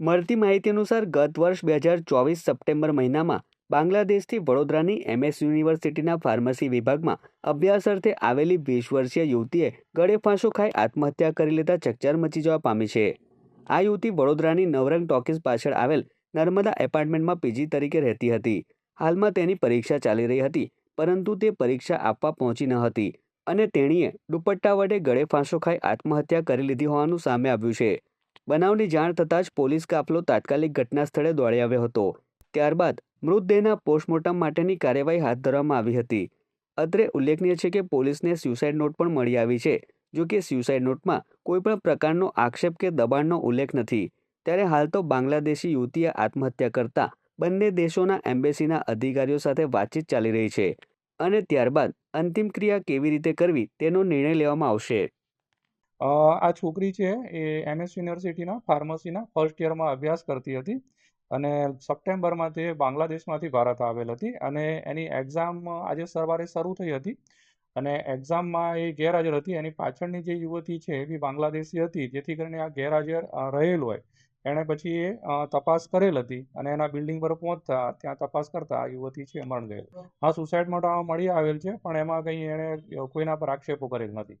મળતી માહિતી અનુસાર ગત વર્ષ બે હજાર ચોવીસ સપ્ટેમ્બર મહિનામાં બાંગ્લાદેશથી વડોદરાની એમએસ યુનિવર્સિટીના ફાર્મસી વિભાગમાં અભ્યાસ અર્થે આવેલી વીસ વર્ષીય યુવતીએ ગળે ફાંસો ખાઈ આત્મહત્યા કરી લેતા ચકચાર મચી જવા પામી છે. આ યુવતી વડોદરાની નવરંગ ટોકીઝ પાછળ આવેલ નર્મદા એપાર્ટમેન્ટમાં પીજી તરીકે રહેતી હતી. હાલમાં તેની પરીક્ષા ચાલી રહી હતી, પરંતુ તે પરીક્ષા આપવા પહોંચી ન હતી અને તેણીએ દુપટ્ટા વડે ગળે ફાંસો ખાઈ આત્મહત્યા કરી લીધી હોવાનું સામે આવ્યું છે. બનાવની જાણ થતાં જ પોલીસ કાફલો તાત્કાલિક ઘટના સ્થળે દોડી આવ્યો હતો. ત્યારબાદ મૃતદેહના પોસ્ટમોર્ટમ માટેની કાર્યવાહી હાથ ધરવામાં આવી હતી. અત્રે ઉલ્લેખનીય છે કે પોલીસને સ્યુસાઇડ નોટ પણ મળી આવી છે, જો કે સ્યુસાઇડ નોટમાં કોઈપણ પ્રકારનો આક્ષેપ કે દબાણનો ઉલ્લેખ નથી. ત્યારે હાલ તો બાંગ્લાદેશી યુવતીએ આત્મહત્યા કરતા બંને દેશોના એમ્બેસીના અધિકારીઓ સાથે વાતચીત ચાલી રહી છે અને ત્યારબાદ અંતિમ ક્રિયા કેવી રીતે કરવી તેનો નિર્ણય લેવામાં આવશે. આ છોકરી છે એ એમએસ યુનિવર્સિટીના, ફાર્મસીના, ફર્સ્ટ યરમાં અભ્યાસ કરતી હતી અને સપ્ટેમ્બરમાં તે બાંગ્લાદેશમાંથી ભારત આવેલ હતી અને એની એક્ઝામ આજે સવારે શરૂ થઈ હતી અને એક્ઝામમાં એ ગેરહાજર હતી. એની પાછળની જે યુવતી છે એ બાંગ્લાદેશી હતી, જેથી કરીને આ ગેરહાજર રહેલ હોય. એણે પછી એ તપાસ કરેલ હતી અને એના બિલ્ડિંગ પર પહોંચતા ત્યાં તપાસ કરતા આ યુવતી છે મરણ ગયેલ. હા, સુસાઇડ નોટ મળી આવેલ છે, પણ એમાં કંઈ એણે કોઈના પર આક્ષેપો કરેલ નથી.